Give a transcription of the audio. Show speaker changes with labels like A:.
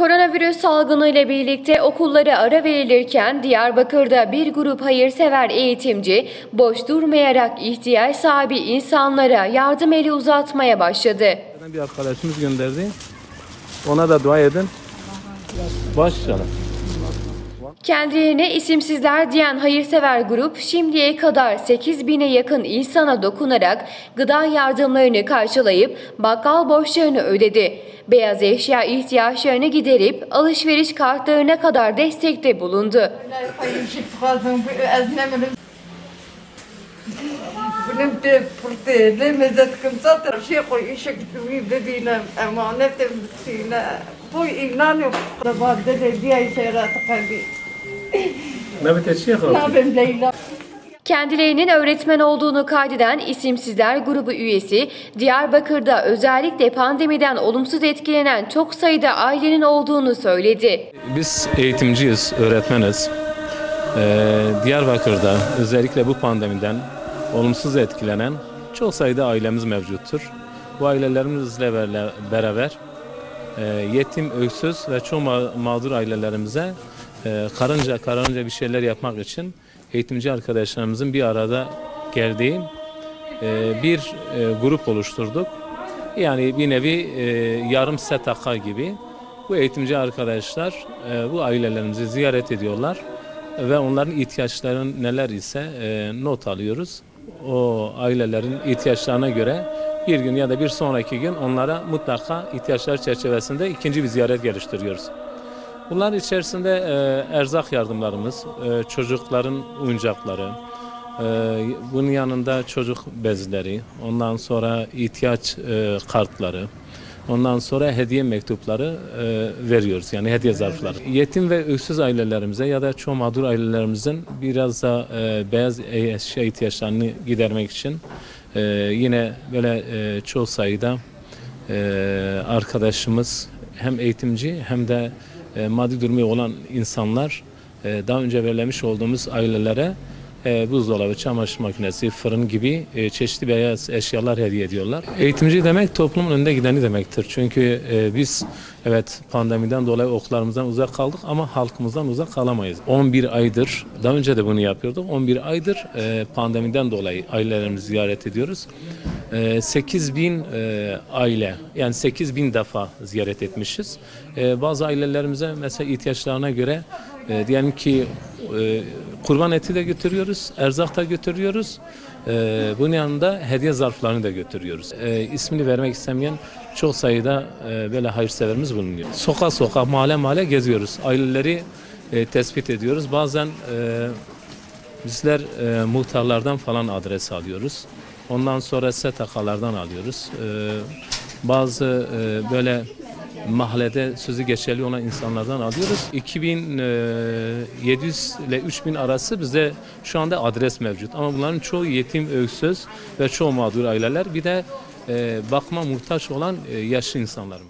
A: Koronavirüs salgını ile birlikte okullara ara verilirken Diyarbakır'da bir grup hayırsever eğitimci boş durmayarak ihtiyaç sahibi insanlara yardım eli uzatmaya başladı.
B: Bir arkadaşımız gönderdi. Ona da dua edin. Baş canım.
A: Kendilerine isimsizler diyen hayırsever grup şimdiye kadar 8 bine yakın insana dokunarak gıda yardımlarını karşılayıp bakkal borçlarını ödedi. Beyaz eşya ihtiyaçlarını giderip alışveriş kartlarına kadar destekte bulundu.
C: Paylaşıp fazla az ne bileyim. Benim de pırtı, mezet kımsat, şey koy, işe gitmeyi dediğine, emanet emrisiyle, bu inan yok.
A: Kendilerinin öğretmen olduğunu kaydeden isimsizler grubu üyesi, Diyarbakır'da özellikle pandemiden olumsuz etkilenen çok sayıda ailenin olduğunu söyledi.
B: Biz eğitimciyiz, öğretmeniz. Ee, Diyarbakır'da özellikle bu pandemiden olumsuz etkilenen çok sayıda ailemiz mevcuttur. Bu ailelerimizle beraber e, yetim, öksüz ve çok ma- mağdur ailelerimize e, karınca karınca bir şeyler yapmak için eğitimci arkadaşlarımızın bir arada geldiği e, bir e, grup oluşturduk. Yani bir nevi e, yarım STK gibi bu eğitimci arkadaşlar bu ailelerimizi ziyaret ediyorlar ve onların ihtiyaçları neler ise not alıyoruz. O ailelerin ihtiyaçlarına göre bir gün ya da bir sonraki gün onlara mutlaka ihtiyaçlar çerçevesinde ikinci bir ziyaret geliştiriyoruz. Bunlar içerisinde e, erzak yardımlarımız, e, çocukların oyuncakları, e, bunun yanında çocuk bezleri, ondan sonra ihtiyaç e, kartları, ondan sonra hediye mektupları e, veriyoruz. Yani hediye zarfları. Yetim ve öksüz ailelerimize ya da çok mağdur ailelerimizin biraz da e, beyaz eşya ihtiyaçlarını gidermek için e, yine böyle e, çok sayıda e, arkadaşımız hem eğitimci hem de e, maddi durumu olan insanlar e, daha önce belirlemiş olduğumuz ailelere e, buzdolabı, çamaşır makinesi, fırın gibi e, çeşitli beyaz eşyalar hediye ediyorlar. Eğitimci demek toplumun önde gideni demektir. Çünkü biz evet pandemiden dolayı okullarımızdan uzak kaldık ama halkımızdan uzak kalamayız. 11 aydır, daha önce de bunu yapıyorduk. 11 aydır pandemiden dolayı ailelerimizi ziyaret ediyoruz. E, 8 bin e, aile yani 8 bin defa ziyaret etmişiz. E, bazı ailelerimize mesela ihtiyaçlarına göre e, diyelim ki e, kurban eti de götürüyoruz, erzak da götürüyoruz. E, bunun yanında hediye zarflarını da götürüyoruz. İsmini vermek istemeyen çok sayıda böyle hayırseverimiz bulunuyor. Sokak sokak, mahalle mahalle geziyoruz. Aileleri tespit ediyoruz. Bazen bizler muhtarlardan falan adres alıyoruz. Ondan sonra STK'lardan alıyoruz. E, bazı e, böyle mahallede sözü geçerli olan insanlardan alıyoruz. 2700 ile 3000 arası bizde şu anda adres mevcut. Ama bunların çoğu yetim, öksüz ve çoğu mağdur aileler. Bir de e, bakma muhtaç olan e, yaşlı insanlar.